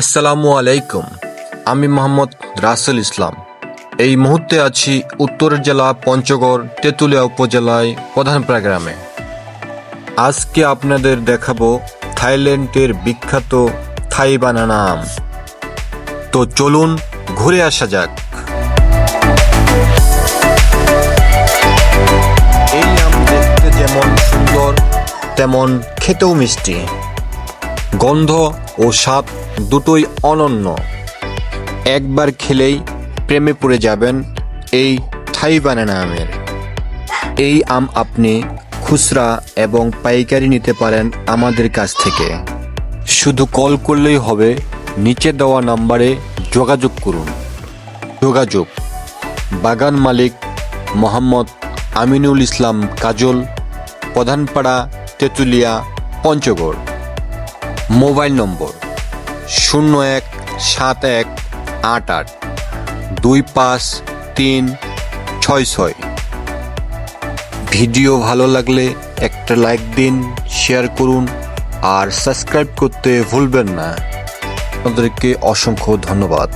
আসসালামু আলাইকুম। আমি মোহাম্মদ রাসেল ইসলাম। এই মুহূর্তে আছি উত্তর জেলা পঞ্চগড় তেঁতুলিয়া উপজেলায় প্রধানপাড়া গ্রামে। আজকে আপনাদের দেখাবো থাইল্যান্ডের বিখ্যাত থাই বানানা আম। তো চলুন ঘুরে আসা যাক। এই সুন্দর, তেমন খেতেও মিষ্টি। গন্ধ ও স্বাদ দুটোই অনন্য। একবার খেলেই প্রেমে পড়ে যাবেন এই থাই বানানা আমের। এই আম আপনি খুচরা এবং পাইকারি নিতে পারেন আমাদের কাছ থেকে। শুধু কল করলেই হবে, নিচে দেওয়া নাম্বারে যোগাযোগ করুন। যোগাযোগ, বাগান মালিক মোহাম্মদ আমিনুল ইসলাম কাজল, প্রধানপাড়া তেঁতুলিয়া, পঞ্চগড়। মোবাইল নম্বর শূন্য এক সাত এক আট আট দুই পাঁচ তিন ছয় ছয়। ভিডিও ভালো লাগলে একটা লাইক দিন, শেয়ার করুন আর সাবস্ক্রাইব করতে ভুলবেন না। আপনাদেরকে অসংখ্য ধন্যবাদ।